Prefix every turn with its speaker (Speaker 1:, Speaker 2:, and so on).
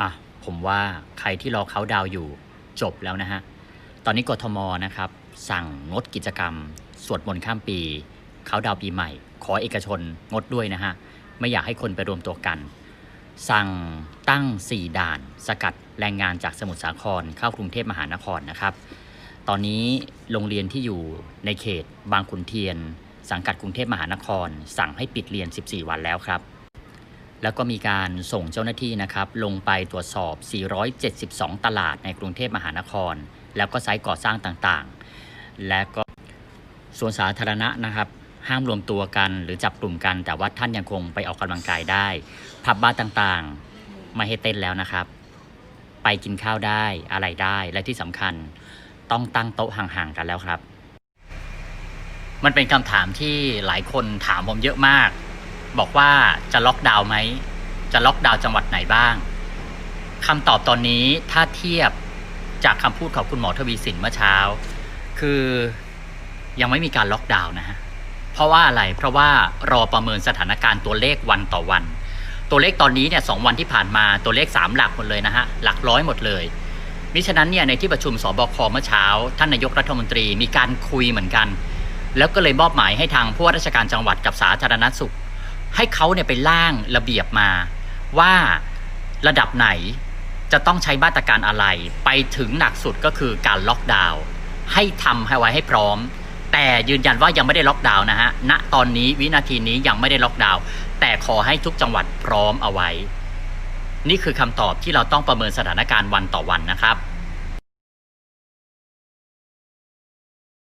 Speaker 1: อะผมว่าใครที่รอเขาดาวอยู่จบแล้วนะฮะ ตอนนี้กทมนะครับ สั่งงดกิจกรรม สวดมนต์ข้ามปีเขาดาวปีใหม่ ขอเอกชนงดด้วยนะฮะ ไม่อยากให้คนไปรวมตัวกัน สั่งตั้ง 4 ด่าน สกัดแรงงานจากสมุทรสาครเข้ากรุงเทพมหานครนะครับ ตอนนี้โรงเรียนที่อยู่ในเขตบางขุนเทียน สังกัดกรุงเทพมหานคร สั่งให้ปิดเรียน 14 วันแล้วครับ แล้วก็มีการส่งเจ้าหน้าที่นะครับลงไปตรวจสอบ 472 ตลาดในกรุงเทพมหานคร แล้วก็ไซต์ก่อสร้างต่างๆ และก็ส่วนสาธารณะนะครับ ห้ามรวมตัวกันหรือจับกลุ่มกัน แต่ว่าท่านยังคงไปออกกำลังกายได้ ผับบาร์ต่างๆ ไม่ให้เต้นแล้วนะครับ ไปกินข้าวได้อะไรได้และที่สำคัญต้องตั้งโต๊ะห่างๆกันแล้วครับ มันเป็นคำถามที่หลายคนถามผมเยอะมาก บอกว่าจะล็อกดาวน์ไหม จะล็อกดาวน์จังหวัดไหนบ้างคำตอบตอนนี้ถ้าเทียบจากคำพูดของคุณหมอทวีสินเมื่อเช้า คือยังไม่มีการล็อกดาวน์นะฮะ เพราะว่าอะไร เพราะว่ารอประเมินสถานการณ์ตัวเลขวันต่อวัน ตัวเลขตอนนี้เนี่ยสองวันที่ผ่านมาตัวเลข 3 หลักหมดเลยนะฮะ หลักร้อยหมดเลยมิฉะนั้นเนี่ยในที่ประชุมสบคเมื่อเช้า ท่านนายกรัฐมนตรีมีการคุยเหมือนกัน แล้วก็เลยมอบหมายให้ทางผู้ว่าราชการจังหวัดกับสาธารณสุข ให้เขาเนี่ยไปร่างระเบียบมาว่าระดับไหนจะต้องใช้มาตรการอะไรไปถึงหนักสุดก็คือการล็อกดาวน์ให้ทำให้ไว้ให้พร้อม แต่ยืนยันว่ายังไม่ได้ล็อกดาวน์นะฮะณตอนนี้วินาทีนี้ยังไม่ได้ล็อกดาวน์แต่ขอให้ทุกจังหวัดพร้อมเอาไว้ นี่คือคำตอบที่เราต้องประเมินสถานการณ์วันต่อวันนะครับ